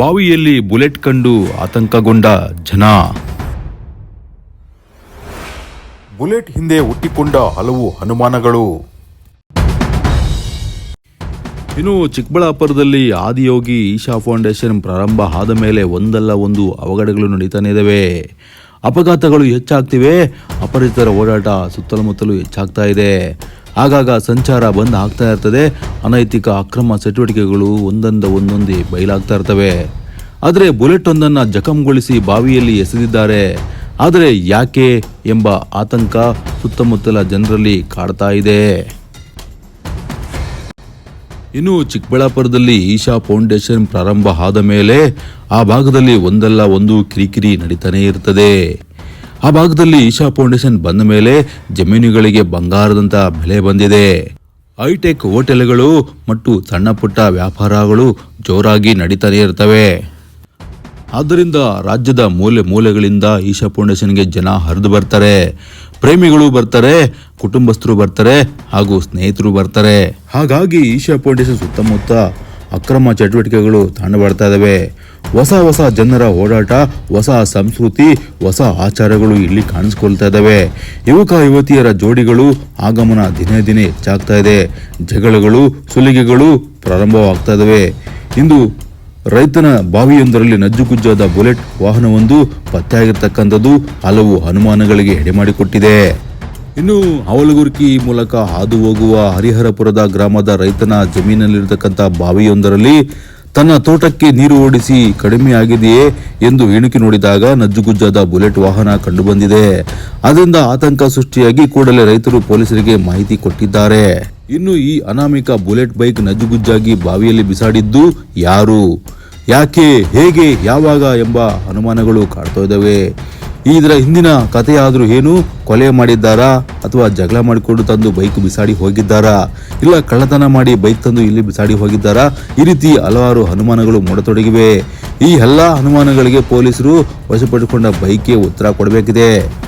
ಬಾವಿಯಲ್ಲಿ ಬುಲೆಟ್ ಕಂಡು ಆತಂಕಗೊಂಡ ಜನ. ಬುಲೆಟ್ ಹಿಂದೆ ಹುಟ್ಟಿಕೊಂಡ ಹಲವು ಅನುಮಾನಗಳು ಇನ್ನು ಚಿಕ್ಕಬಳ್ಳಾಪುರದಲ್ಲಿ ಆದಿಯೋಗಿ ಈಶಾ ಫೌಂಡೇಶನ್ ಪ್ರಾರಂಭ ಆದ ಮೇಲೆ ಒಂದಲ್ಲ ಒಂದು ಅವಘಡಗಳು ನಡೀತಾನೆ ಇದ್ದಾವೆ ಅಪಘಾತಗಳು ಹೆಚ್ಚಾಗ್ತಿವೆ ಅಪರಿಚಿತರ ಓಡಾಟ ಸುತ್ತಲಮುತ್ತಲೂ ಹೆಚ್ಚಾಗ್ತಾ ಇದೆ. ಆಗಾಗ ಸಂಚಾರ ಬಂದ್ ಆಗ್ತಾ ಇರ್ತದೆ. ಅನೈತಿಕ ಅಕ್ರಮ ಚಟುವಟಿಕೆಗಳು ಒಂದೊಂದ ಒಂದೊಂದೇ ಬಯಲಾಗ್ತಾ ಇರ್ತವೆ. ಆದರೆ ಬುಲೆಟ್ ಒಂದನ್ನು ಜಖಂಗೊಳಿಸಿ ಬಾವಿಯಲ್ಲಿ ಎಸೆದಿದ್ದಾರೆ. ಆದರೆ ಯಾಕೆ ಎಂಬ ಆತಂಕ ಸುತ್ತಮುತ್ತಲ ಜನರಲ್ಲಿ ಕಾಡ್ತಾ ಇದೆ. ಇನ್ನು ಚಿಕ್ಕಬಳ್ಳಾಪುರದಲ್ಲಿ ಈಶಾ ಫೌಂಡೇಶನ್ ಪ್ರಾರಂಭ ಆದ ಮೇಲೆ ಆ ಭಾಗದಲ್ಲಿ ಒಂದಲ್ಲ ಒಂದು ಕಿರಿಕಿರಿ ನಡೀತಾನೆ ಇರ್ತದೆ. ಆ ಭಾಗದಲ್ಲಿ ಈಶಾ ಫೌಂಡೇಶನ್ ಬಂದ ಮೇಲೆ ಜಮೀನುಗಳಿಗೆ ಬಂಗಾರದಂತ ಬೆಲೆ ಬಂದಿದೆ. ಹೈಟೆಕ್ ಹೋಟೆಲ್ಗಳು ಮತ್ತು ಸಣ್ಣ ಪುಟ್ಟ ವ್ಯಾಪಾರಗಳು ಜೋರಾಗಿ ನಡೀತಾನೆ ಇರ್ತವೆ ಆದ್ದರಿಂದ ರಾಜ್ಯದ ಮೂಲೆ ಮೂಲೆಗಳಿಂದ ಈಶಾ ಫೌಂಡೇಶನ್ಗೆ ಜನ ಹರಿದು ಬರ್ತಾರೆ. ಪ್ರೇಮಿಗಳು ಬರ್ತಾರೆ, ಕುಟುಂಬಸ್ಥರು ಬರ್ತಾರೆ ಹಾಗೂ ಸ್ನೇಹಿತರು ಬರ್ತಾರೆ. ಹಾಗಾಗಿ ಈಶಾ ಫೌಂಡೇಶನ್ ಸುತ್ತಮುತ್ತ ಅಕ್ರಮ ಚಟುವಟಿಕೆಗಳು ತಾಂಡವಾಡ್ತಾ ಇದಾವೆ. ಹೊಸ ಹೊಸ ಜನರ ಓಡಾಟ ಹೊಸ ಸಂಸ್ಕೃತಿ, ಹೊಸ ಆಚಾರಗಳು ಇಲ್ಲಿ ಕಾಣಿಸ್ಕೊಳ್ತಾ ಇದ್ದಾವೆ ಯುವಕ, ಯುವತಿಯರ ಜೋಡಿಗಳು ಆಗಮನ ದಿನೇ ದಿನೇ ಹೆಚ್ಚಾಗ್ತಾ ಇದೆ. ಜಗಳಗಳು, ಸುಲಿಗೆಗಳು ಪ್ರಾರಂಭವಾಗ್ತಾ ಇದ್ದಾವೆ ಇಂದು ರೈತನ ಬಾವಿಯೊಂದರಲ್ಲಿ ನಜ್ಜುಗುಜ್ಜಾದ ಬುಲೆಟ್ ವಾಹನವೊಂದು ಪತ್ತೆಯಾಗಿರ್ತಕ್ಕಂಥದ್ದು ಹಲವು ಅನುಮಾನಗಳಿಗೆ ಎಡೆಮಾಡಿಕೊಟ್ಟಿದೆ ಇನ್ನು ಅವಲಗುರ್ಕಿ ಮೂಲಕ ಹಾದು ಹೋಗುವ ಹರಿಹರಪುರದ ಗ್ರಾಮದ ರೈತನ ಜಮೀನಲ್ಲಿರತಕ್ಕಂಥ ಬಾವಿಯೊಂದರಲ್ಲಿ ತನ್ನ ತೋಟಕ್ಕೆ ನೀರು ಓಡಿಸಿ ಕಡಿಮೆಯಾಗಿದೆಯೇ ಎಂದು ಇಣುಕಿ ನೋಡಿದಾಗ ನಜ್ಜುಗುಜ್ಜಾದ ಬುಲೆಟ್ ವಾಹನ ಕಂಡುಬಂದಿದೆ. ಅದರಿಂದ ಆತಂಕ ಸೃಷ್ಟಿಯಾಗಿ ಕೂಡಲೇ ರೈತರು ಪೊಲೀಸರಿಗೆ ಮಾಹಿತಿ ಕೊಟ್ಟಿದ್ದಾರೆ. ಇನ್ನು ಈ ಅನಾಮಿಕ ಬುಲೆಟ್ ಬೈಕ್ ನಜ್ಜುಗುಜ್ಜಾಗಿ ಬಾವಿಯಲ್ಲಿ ಬಿಸಾಡಿದ್ದು ಯಾರು? ಯಾಕೆ, ಹೇಗೆ, ಯಾವಾಗ ಎಂಬ ಅನುಮಾನಗಳು ಕಾಡ್ತಾ ಇದ್ದಾವೆ. ಇದರ ಹಿಂದಿನ ಕಥೆಯಾದರೂ ಏನು? ಕೊಲೆ ಮಾಡಿದ್ದಾರಾ? ಅಥವಾ ಜಗಳ ಮಾಡಿಕೊಂಡು ತಂದು ಬೈಕ್ ಬಿಸಾಡಿ ಹೋಗಿದ್ದಾರಾ? ಇಲ್ಲ ಕಳ್ಳತನ ಮಾಡಿ ಬೈಕ್ ತಂದು ಇಲ್ಲಿ ಬಿಸಾಡಿ ಹೋಗಿದ್ದಾರಾ? ಈ ರೀತಿ ಹಲವಾರು ಅನುಮಾನಗಳು ಮೂಡತೊಡಗಿವೆ. ಈ ಎಲ್ಲ ಅನುಮಾನಗಳಿಗೆ ಪೊಲೀಸರು ವಶಪಡಿಸಿಕೊಂಡ ಬೈಕ್ಗೆ ಉತ್ತರ ಕೊಡಬೇಕಿದೆ.